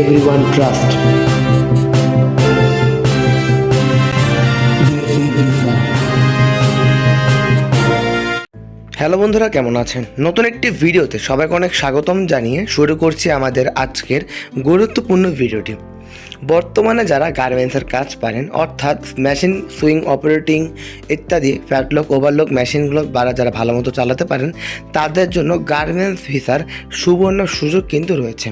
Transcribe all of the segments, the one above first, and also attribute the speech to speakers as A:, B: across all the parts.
A: everyone trust. Hello বন্ধুরা, কেমন আছেন নতুন একটি ভিডিওতে সবাইকে অনেক স্বাগতম জানিয়ে শুরু করছি আমাদের আজকের গুরুত্বপূর্ণ ভিডিওটি বর্তমানে যারা গার্মেন্টসের কাজ পারেন, অর্থাৎ মেশিন সুইং অপারেটিং ইত্যাদি ফ্যাটলক ওভারলক মেশিনগুলো বারা যারা ভালো মতো চালাতে পারেন, তাদের জন্য গার্মেন্টস ভিসার সুবর্ণ সুযোগ কিন্তু রয়েছে।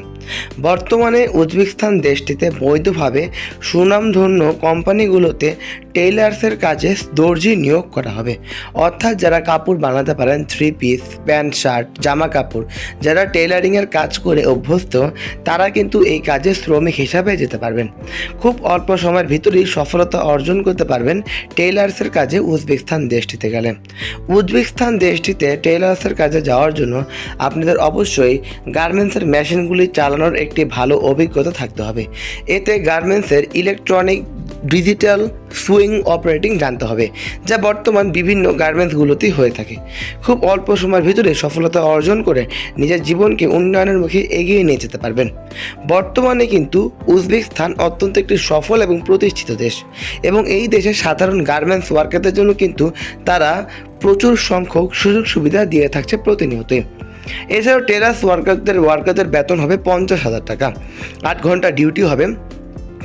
A: বর্তমানে উজবেকিস্তান দেশটিতে বৈধভাবে সুনামধন্য কোম্পানিগুলোতে টেইলার্সের কাজে দর্জি নিয়োগ করা হবে। অর্থাৎ যারা কাপড় বানাতে পারেন থ্রি পিস প্যান্ট শার্ট জামা কাপড়, যারা টেইলারিংয়ের কাজ করে অভ্যস্ত, তারা কিন্তু এই কাজে শ্রমিক হিসাবে যেতে পারবেন। খুব অল্প সময়ের ভিতরেই সফলতা অর্জন করতে পারবেন টেইলার্সের কাজে উজবেকিস্তান দেশটিতে গেলে। উজবেকিস্তান দেশটিতে টেইলার্সের কাজে যাওয়ার জন্য আপনাদের অবশ্যই গার্মেন্টসের মেশিনগুলি চালানোর একটি ভালো অভিজ্ঞতা থাকতে হবে। এতে গার্মেন্টসের ইলেকট্রনিক ডিজিটাল সুইং অপারেটিং জানতে হবে, যা বর্তমান বিভিন্ন গার্মেন্টসগুলোতেই হয়ে থাকে। খুব অল্প সময়ের ভিতরে সফলতা অর্জন করে নিজের জীবনকে উন্নয়নের মুখে এগিয়ে নিয়ে যেতে পারবেন। বর্তমানে কিন্তু উজবেকিস্তান অত্যন্ত একটি সফল এবং প্রতিষ্ঠিত দেশ এবং এই দেশের সাধারণ গার্মেন্টস ওয়ার্কারদের জন্য কিন্তু তারা প্রচুর সংখ্যক সুযোগ সুবিধা দিয়ে থাকছে প্রতিনিয়তই। এছাড়াও টেরাস ওয়ার্কারদের ওয়ার্কারদের বেতন হবে পঞ্চাশ হাজার টাকা। আট ঘণ্টা ডিউটি হবে।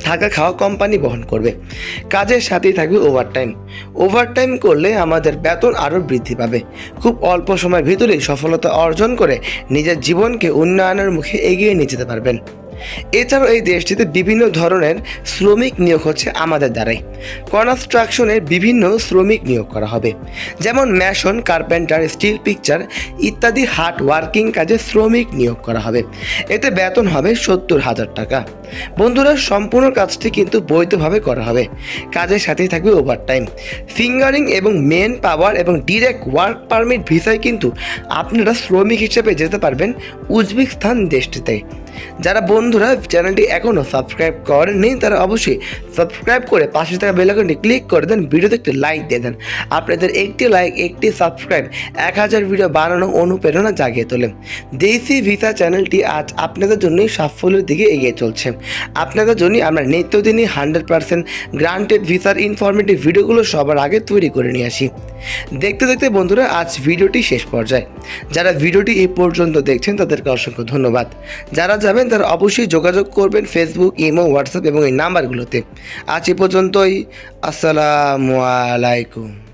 A: থাকা খাওয়া কোম্পানি বহন করবে। কাজের সাথেই থাকবে ওভারটাইম ওভারটাইম করলে আমাদের বেতন আরও বৃদ্ধি পাবে। খুব অল্প সময়ের ভিতরেই সফলতা অর্জন করে নিজের জীবনকে উন্নয়নের মুখে এগিয়ে নিয়ে যেতে পারবেন। এছাড়াও এই দেশটিতে বিভিন্ন ধরনের শ্রমিক নিয়োগ হচ্ছে আমাদের দ্বারাই। কনস্ট্রাকশনের বিভিন্ন শ্রমিক নিয়োগ করা হবে। যেমন ম্যাশন, কার্পেন্টার, স্টিল পিকচার ইত্যাদি হার্ড ওয়ার্কিং কাজে শ্রমিক নিয়োগ করা হবে। এতে বেতন হবে সত্তর হাজার টাকা। বন্ধুরা, সম্পূর্ণ কাজটি কিন্তু বৈধভাবে করা হবে। কাজের সাথেই থাকবে ওভারটাইম ফিঙ্গারিং এবং মেন পাওয়ার এবং ডিরেক্ট ওয়ার্ক পারমিট ভিসায় কিন্তু আপনারা শ্রমিক হিসেবে যেতে পারবেন উজবেকিস্তান দেশটিতে। যারা বন্ধুরা চ্যানেলটি এখনও সাবস্ক্রাইব করেননি, তারা অবশ্যই সাবস্ক্রাইব করে পাশে থাকা বেলাকনটি ক্লিক করে দেন, ভিডিওতে একটি লাইক দিয়ে দেন। আপনাদের একটি লাইক, একটি সাবস্ক্রাইব, এক হাজার ভিডিও বানানো অনুপ্রেরণা জাগিয়ে তোলে। দেশি ভিসা চ্যানেলটি আজ আপনাদের জন্যই সাফল্যের দিকে এগিয়ে চলছে। আপনাদের জন্যই আমরা নিত্যদিনই হান্ড্রেড পার্সেন্ট গ্রান্টেড ভিসার ইনফরমেটিভ ভিডিওগুলো সবার আগে তৈরি করে নিয়ে আসি। দেখতে দেখতে বন্ধুরা, আজ ভিডিওটি শেষ পর্যায়ে। যারা ভিডিওটি এই পর্যন্ত দেখছেন, তাদেরকে অসংখ্য ধন্যবাদ। যারা যাবেন, তারা অবশ্যই যোগাযোগ করবেন ফেসবুক ইমো হোয়াটসঅ্যাপ এবং এই নাম্বারগুলোতে। আজ এ পর্যন্তই, আসসালামু আলাইকুম।